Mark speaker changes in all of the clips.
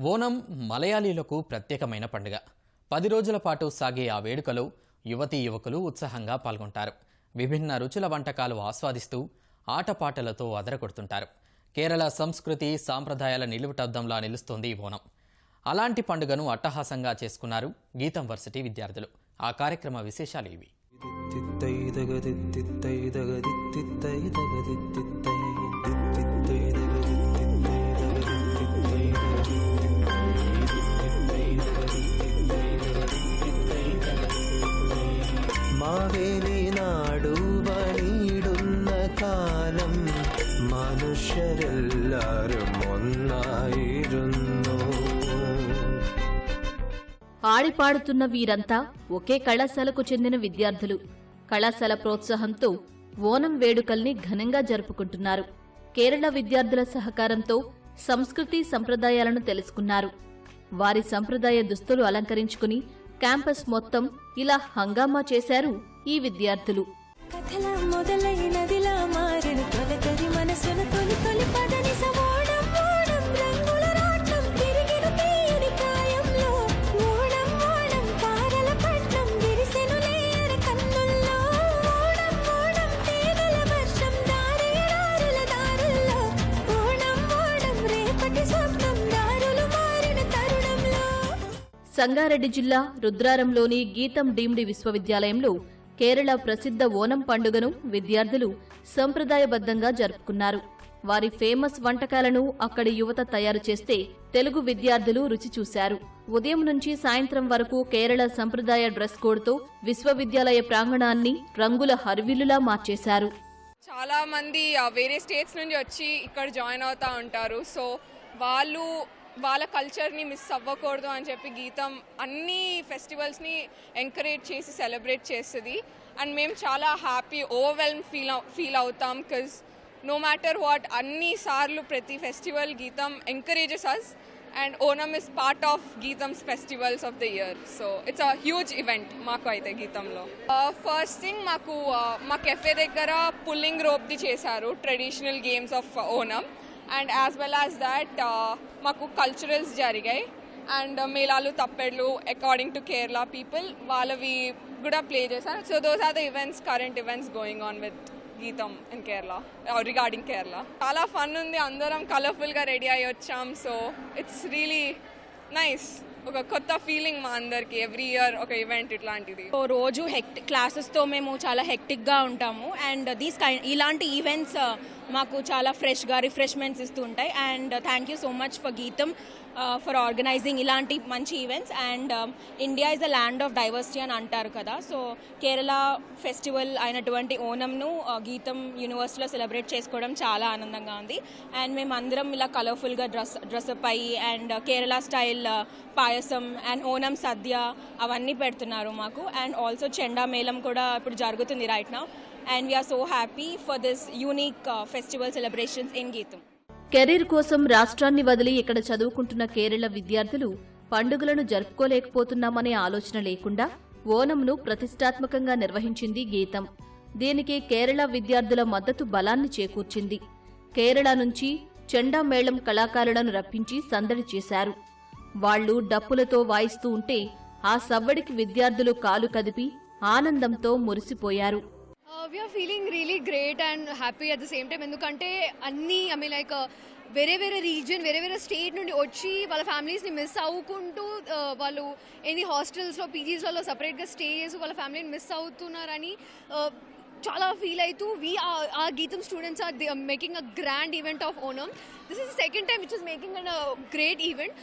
Speaker 1: ఓనం మలయాళీలకు ప్రత్యేకమైన పండుగ. పది రోజుల పాటు సాగే ఆ వేడుకలో యువతీ యువకులు ఉత్సాహంగా పాల్గొంటారు. విభిన్న రుచుల వంటకాలు ఆస్వాదిస్తూ ఆటపాటలతో అదరగొడుతుంటారు. కేరళ సంస్కృతి సాంప్రదాయాల నిలువుటద్దంలా నిలుస్తోంది ఓనం. అలాంటి పండుగను అట్టహాసంగా చేసుకున్నారు గీతం వర్సిటీ విద్యార్థులు. ఆ కార్యక్రమ విశేషాలు ఇవి.
Speaker 2: ఆడిపాడుతున్న వీరంతా ఒకే కళాశాలకు చెందిన విద్యార్థులు. కళాశాల ప్రోత్సాహంతో ఓనం వేడుకల్ని ఘనంగా జరుపుకుంటున్నారు. కేరళ విద్యార్థుల సహకారంతో సంస్కృతి సంప్రదాయాలను తెలుసుకున్నారు. వారి సంప్రదాయ దుస్తులు అలంకరించుకుని క్యాంపస్ మొత్తం ఇలా హంగామా చేశారు ఈ విద్యార్థులు.
Speaker 3: కథలా
Speaker 2: సంగారెడ్డి జిల్లా రుద్రారంలోని గీతం డీమ్డి విశ్వవిద్యాలయంలో కేరళ ప్రసిద్ధ ఓనం పండుగను విద్యార్థులు సంప్రదాయబద్ధంగా జరుపుకున్నారు. వారి ఫేమస్ వంటకాలను అక్కడి యువత తయారు చేస్తే తెలుగు విద్యార్థులు రుచి చూశారు. ఉదయం నుంచి సాయంత్రం వరకు కేరళ సంప్రదాయ డ్రెస్ కోడ్తో విశ్వవిద్యాలయ ప్రాంగణాన్ని రంగుల హర్విలులా మార్చేశారు.
Speaker 4: చాలా మంది ఆ, వేరే స్టేట్స్ నుంచి వచ్చి ఇక్కడ జాయిన్ అవుతా ఉంటారు. సో వాళ్ళు వాళ్ళ కల్చర్ని మిస్ అవ్వకూడదు అని చెప్పి గీతం అన్ని ఫెస్టివల్స్ని ఎంకరేజ్ చేసి సెలబ్రేట్ చేస్తుంది. అండ్ మేము చాలా హ్యాపీ ఓవర్వెల్మ్ ఫీల్ ఫీల్ అవుతాం బికాజ్ నో మ్యాటర్ వాట్ అన్ని సార్లు ప్రతి festival Gitam encourages us and Onam is part of Gitam's festivals of the year so it's a huge event మాకు అయితే గీతంలో. Uh, ఫస్ట్ థింగ్ మాకు uh, మా cafe దగ్గర పుల్లింగ్ రోప్ది చేశారు traditional games of Onam and as well as that మాకు culturals జరిగాయి. అండ్ uh, మేళాలు తప్పెడ్లు అకార్డింగ్ టు కేరళ పీపుల్ వాళ్ళవి కూడా ప్లే చేశారు. So those are the events current events going on with Gitam in Kerala regarding Kerala చాలా fun ఉంది. అందరం కలర్ఫుల్గా రెడీ అయ్యి వచ్చాం. సో ఇట్స్ రియలీ నైస్ ఒక కొత్త ఫీలింగ్ మా అందరికి. ఎవ్రీ ఇయర్ ఒక ఈవెంట్ ఇట్లాంటిది.
Speaker 5: సో రోజు హెక్టిక్ క్లాసెస్తో మేము చాలా హెక్టిక్గా ఉంటాము. అండ్ దీస్ కైండ్ ఇలాంటి ఈవెంట్స్ uh, మాకు చాలా ఫ్రెష్గా రిఫ్రెష్మెంట్స్ ఇస్తూ ఉంటాయి and thank you so much for Gitam Uh, for organizing ఇలాంటి మంచి events and India is the land of diversity అని అంటారు కదా. సో కేరళ ఫెస్టివల్ అయినటువంటి ఓనంను గీతం యూనివర్సిటీలో సెలబ్రేట్ చేసుకోవడం చాలా ఆనందంగా ఉంది. అండ్ మేము అందరం ఇలా కలర్ఫుల్గా డ్రెస్ డ్రెస్అప్ అయ్యి and Kerala style payasam and Onam sadya అవన్నీ పెడుతున్నారు మాకు. అండ్ ఆల్సో చెండా మేళం కూడా ఇప్పుడు జరుగుతుంది రైట్ నా and we are so happy for this unique festival celebrations in Gitam
Speaker 2: career కోసం రాష్ట్రాన్ని వదిలి ఇక్కడ చదువుకుంటున్న కేరళ విద్యార్థులు పండుగలను జరుపుకోలేకపోతున్నామనే ఆలోచన లేకుండా ఓనంను ప్రతిష్టాత్మకంగా నిర్వహించింది గీతం. దీనికి కేరళ విద్యార్థుల మద్దతు బలాన్ని చేకూర్చింది. కేరళ నుంచి చెండా మేళం కళాకారులను రప్పించి సందడి చేశారు. వాళ్ళు డప్పులతో వాయిస్తూ ఉంటే ఆ సవ్వడికి విద్యార్థులు కాలు కదిపి ఆనందంతో మురిసిపోయారు.
Speaker 6: We are feeling really great and happy at the same time ఎందుకంటే అన్ని ఐ మీన్ లైక్ వేరే వేరే రీజన్ వేరే వేరే స్టేట్ నుండి వచ్చి వాళ్ళ ఫ్యామిలీస్ని మిస్ అవ్వుకుంటూ uh, వాళ్ళు ఎన్ని హాస్టల్స్లో పీజీస్లలో సపరేట్గా స్టే చేసి వాళ్ళ ఫ్యామిలీని మిస్ అవుతున్నారని uh, చాలా ఫీల్ అవుతూ వీ ఆ Gitam students are making a grand event of Onam this is second time which is making an great event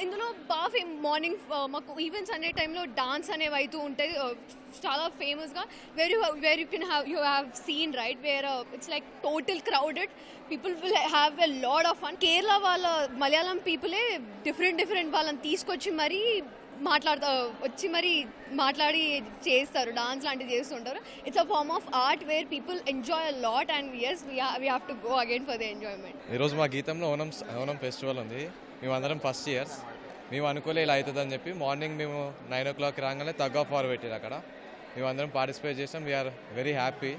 Speaker 6: ఇందులో బాగా ఫేమ్ మార్నింగ్ మాకు ఈవెంట్స్ అనే టైంలో డాన్స్ అనేవి అవుతూ ఉంటాయి. చాలా ఫేమస్గా where you where you can have you have seen right where it's like total crowded people will have a lot of fun Kerala వాళ్ళ మలయాళం పీపులే డిఫరెంట్ డిఫరెంట్ వాళ్ళని తీసుకొచ్చి మరీ మాట్లాడతా వచ్చి మరి మాట్లాడి చేస్తారు డాన్స్ లాంటివి చేస్తుంటారు. It's a form of art where people enjoy a lot and as we have to go again for the enjoyment
Speaker 7: ఈరోజు మా గీతంలో ఓనం ఓనం ఫెస్టివల్ ఉంది. మేమందరం ఫస్ట్ ఇయర్స్ మేము అనుకోలే ఇలా అవుతుందని చెప్పి మార్నింగ్ మేము నైన్ ఓ క్లాక్ రాగానే తగ్గ ఫార్ పెట్టారు అక్కడ. మేమందరం పార్టిసిపేట్ చేసాం వీఆర్ వెరీ హ్యాపీ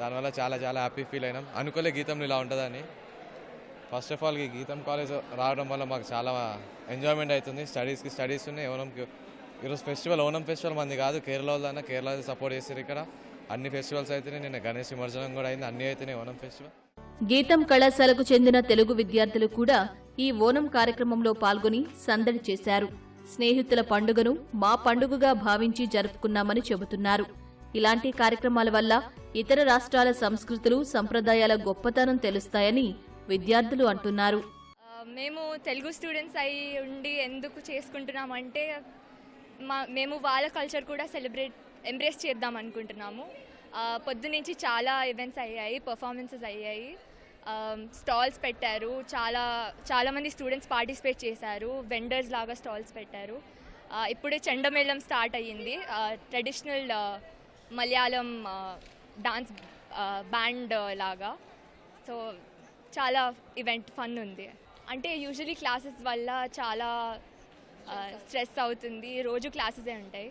Speaker 7: దానివల్ల చాలా చాలా హ్యాపీ ఫీల్ అయినాం. అనుకోలే గీతంలో ఇలా ఉంటుందని. ఫస్ట్ ఆఫ్ ఆల్ ఈ గీతం కాలేజ్ రావడం వల్ల మాకు చాలా ఎంజాయ్మెంట్ అవుతుంది. స్టడీస్కి స్టడీస్ ఉన్నాయి. ఓనంకి ఈరోజు ఫెస్టివల్ ఓనం ఫెస్టివల్ మంది కాదు. కేరళ వాళ్ళన్నా కేరళ సపోర్ట్ చేస్తారు ఇక్కడ. అన్ని ఫెస్టివల్స్ అయితేనే నిన్న గణేష్ విమర్జనం కూడా అయింది. అన్ని అయితేనే ఓనం ఫెస్టివల్
Speaker 2: గీతం కళాశాలకు చెందిన తెలుగు విద్యార్థులు కూడా ఈ ఓనం కార్యక్రమంలో పాల్గొని సందడి చేశారు. స్నేహితుల పండుగను మా పండుగగా భావించి జరుపుకున్నామని చెబుతున్నారు. ఇలాంటి కార్యక్రమాల వల్ల ఇతర రాష్ట్రాల సంస్కృతులు సంప్రదాయాల గొప్పతనం తెలుస్తాయని విద్యార్థులు అంటున్నారు.
Speaker 8: మేము తెలుగు స్టూడెంట్స్ అయి ఉండి ఎందుకు చేసుకుంటున్నామంటే మా మేము వాళ్ళ కల్చర్ కూడా సెలబ్రేట్ ఎంబ్రేస్ చేద్దాం అనుకుంటున్నాము. పొద్దునుంచి చాలా ఈవెంట్స్ అయ్యాయి పర్ఫార్మెన్సెస్ అయ్యాయి. స్టాల్స్ పెట్టారు చాలా చాలామంది స్టూడెంట్స్ పార్టిసిపేట్ చేశారు వెండర్స్ లాగా స్టాల్స్ పెట్టారు. ఇప్పుడే చెండమేళం స్టార్ట్ అయ్యింది. ట్రెడిషనల్ మలయాళం డాన్స్ బ్యాండ్ లాగా. సో చాలా ఈవెంట్ ఫన్ ఉంది. అంటే యూజువలీ క్లాసెస్ వల్ల చాలా స్ట్రెస్ అవుతుంది. రోజు క్లాసెసే ఉంటాయి.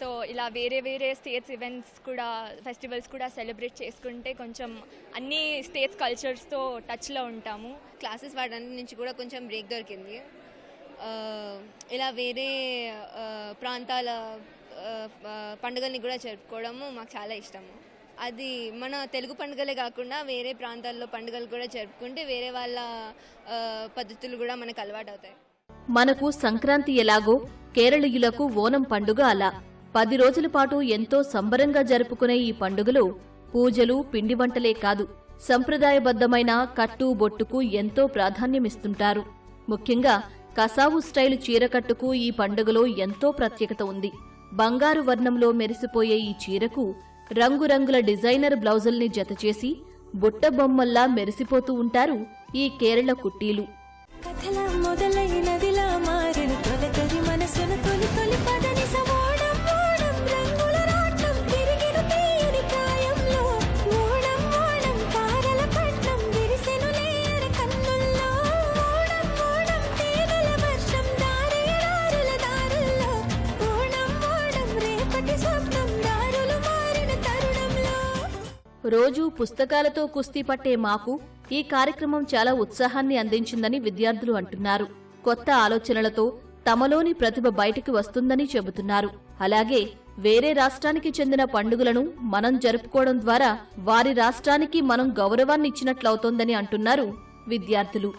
Speaker 8: సో ఇలా వేరే వేరే స్టేట్స్ ఈవెంట్స్ కూడా ఫెస్టివల్స్ కూడా సెలబ్రేట్ చేసుకుంటే కొంచెం అన్ని స్టేట్స్ కల్చర్స్తో టచ్లో ఉంటాము.
Speaker 6: క్లాసెస్ వాడడానికి నుంచి కూడా కొంచెం బ్రేక్ దొరికింది. ఇలా వేరే ప్రాంతాల పండుగల్ని కూడా జరుపుకోవడము మాకు చాలా ఇష్టము. అది మన తెలుగు పండుగలే కాకుండా వేరే ప్రాంతాల్లో పండుగలు కూడా జరుపుకుంటే వేరే వాళ్ళ పద్ధతులు కూడా మనకు అలవాటు అవుతాయి
Speaker 2: మనకు సంక్రాంతి ఎలాగో కేరళీయులకు ఓనం పండుగ అలా. పది రోజుల పాటు ఎంతో సంబరంగా జరుపుకునే ఈ పండుగలో పూజలు పిండి వంటలే కాదు సంప్రదాయబద్ధమైన కట్టు బొట్టుకు ఎంతో ప్రాధాన్యమిస్తుంటారు. ముఖ్యంగా కసావు స్టైలు చీరకట్టుకు ఈ పండుగలో ఎంతో ప్రత్యేకత ఉంది. బంగారు వర్ణంలో మెరిసిపోయే ఈ చీరకు రంగురంగుల డిజైనర్ బ్లౌజుల్ని జతచేసి బుట్ట బొమ్మల్లా మెరిసిపోతూ ఉంటారు ఈ కేరళ కుట్టీలు.
Speaker 3: కథల మొదలైనదిలా
Speaker 2: రోజూ పుస్తకాలతో కుస్తీ పట్టే మాకు ఈ కార్యక్రమం చాలా ఉత్సాహాన్ని అందించిందని విద్యార్థులు అంటున్నారు. కొత్త ఆలోచనలతో తమలోని ప్రతిభ బయటికి వస్తుందని చెబుతున్నారు. అలాగే వేరే రాష్ట్రానికి చెందిన పండుగలను మనం జరుపుకోవడం ద్వారా వారి రాష్ట్రానికి మనం గౌరవాన్ని ఇచ్చినట్లవుతోందని అంటున్నారు విద్యార్థులు.